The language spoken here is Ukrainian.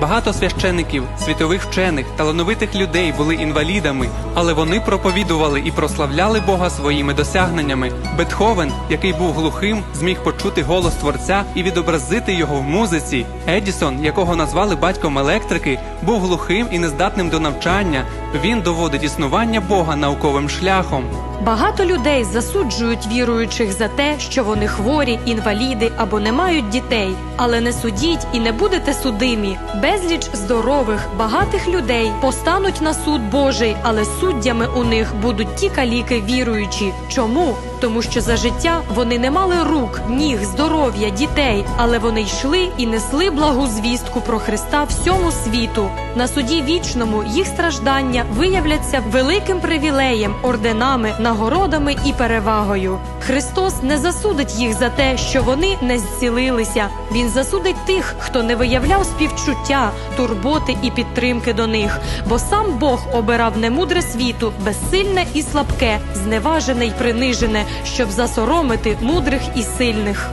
Багато священиків, світових вчених, талановитих людей були інвалідами, але вони проповідували і прославляли Бога своїми досягненнями. Бетховен, який був глухим, зміг почути голос творця і відобразити його в музиці. Едісон, якого назвали батьком електрики, був глухим і нездатним до навчання. Він доводить існування Бога науковим шляхом. Багато людей засуджують віруючих за те, що вони хворі, інваліди або не мають дітей. Але не судіть і не будете судимі. Безліч здорових, багатих людей постануть на суд Божий, але суддями у них будуть ті каліки віруючі. Чому? Тому що за життя вони не мали рук, ніг, здоров'я, дітей, але вони йшли і несли благу звістку про Христа всьому світу. На суді вічному їх страждання виявляться великим привілеєм, орденами, нагородами і перевагою. Христос не засудить їх за те, що вони не зцілилися. Він засудить тих, хто не виявляв співчуття, турботи і підтримки до них, бо сам Бог обирав немудре світу, безсильне і слабке, зневажене й принижене, щоб засоромити мудрих і сильних.